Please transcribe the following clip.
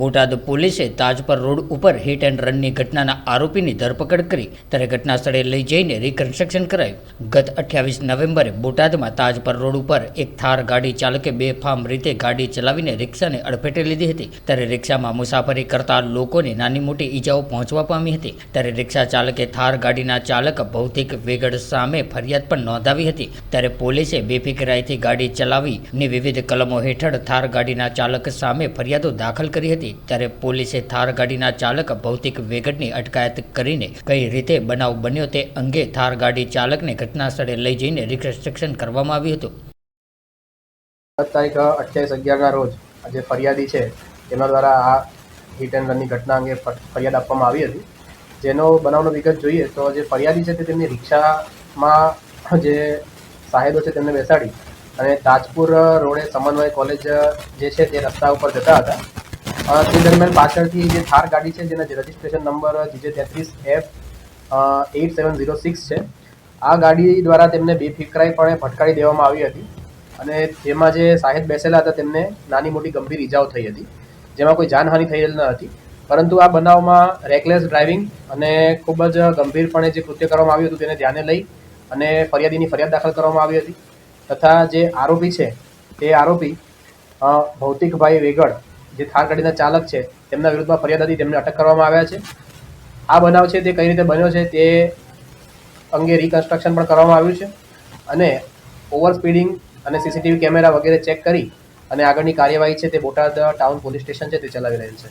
બોટાદ પોલીસે તાજપર રોડ ઉપર hit and રનની ઘટનાના આરોપીની ધરપકડ કરી. ત્યારે ઘટના સ્થળે લઈ જઈને રિકન્સ્ટ્રક્શન કરાયું. ગત અઠ્યાવીસ નવેમ્બરે બોટાદમાં તાજપર રોડ ઉપર એક થાર ગાડી ચાલકે બેફામ રીતે ગાડી ચલાવીને રિક્ષાને અડફેટે લીધી હતી. ત્યારે રિક્ષામાં મુસાફરી કરતા લોકોને નાની મોટી ઈજાઓ પહોંચવા પામી હતી. ત્યારે રિક્ષા ચાલકે થાર ગાડીના ચાલક ભૌતિક વેગડ સામે ફરિયાદ પણ નોંધાવી હતી. ત્યારે પોલીસે બેફિકરાઈથી ગાડી ચલાવીની વિવિધ કલમો હેઠળ થાર ગાડીના ચાલક સામે ફરિયાદો દાખલ કરી હતી. ત્યારે પોલીસે થાર ગાડીના ચાલક ભૌતિક વેગડની અટકાયત કરીને કઈ રીતે બનાવ બન્યો તે અંગે થાર ગાડી ચાલકને ઘટના સ્થળે લઈ જઈને રિકન્સ્ટ્રક્શન કરવામાં આવ્યું હતું. ગત તારીખ અઠ્યાવીસ અગિયારના રોજ જે ફરિયાદી છે તેના દ્વારા આ હિટ એન્ડ રનની ઘટના અંગે ફરિયાદ આપવામાં આવી હતી. જેનો બનાવનો વિગત જોઈએ તો જે ફરિયાદી છે તે તેમની રિક્ષામાં જે સાહેબો છે તેમને બેસાડી અને તાજપુર રોડે સમન્વય કોલેજ જે છે તે રસ્તા ઉપર જતા હતા. તે દરમિયાન પાછળથી જે થાર ગાડી છે, જેના રજિસ્ટ્રેશન નંબર જીજે તેત્રીસ F eight seven zero six છે, આ ગાડી દ્વારા તેમને બેફિકરાઈપણે ફટકારી દેવામાં આવી હતી અને તેમાં જે સાહેબ બેસેલા હતા, તેમને નાની મોટી ગંભીર ઈજાઓ થઈ હતી, જેમાં કોઈ જાનહાનિ થયેલ ન હતી. પરંતુ આ બનાવમાં રેકલેસ ડ્રાઇવિંગ અને ખૂબ જ ગંભીરપણે જે કૃત્ય કરવામાં આવ્યું હતું, તેને ધ્યાને લઈ અને ફરિયાદીની ફરિયાદ દાખલ કરવામાં આવી હતી. તથા જે આરોપી છે, તે આરોપી ભૌતિકભાઈ વેગડ જે થાર ગાડીના ચાલક છે, તેમના વિરુદ્ધમાં ફરિયાદ હતી, તેમને અટક કરવામાં આવ્યા છે. આ બનાવ છે તે કઈ રીતે બન્યો છે તે અંગે રિકન્સ્ટ્રક્શન પણ કરવામાં આવ્યું છે અને ઓવર સ્પીડિંગ અને સીસીટીવી કેમેરા વગેરે ચેક કરી અને આગળની કાર્યવાહી છે તે બોટાદ ટાઉન પોલીસ સ્ટેશન છે તે ચલાવી રહેલ છે.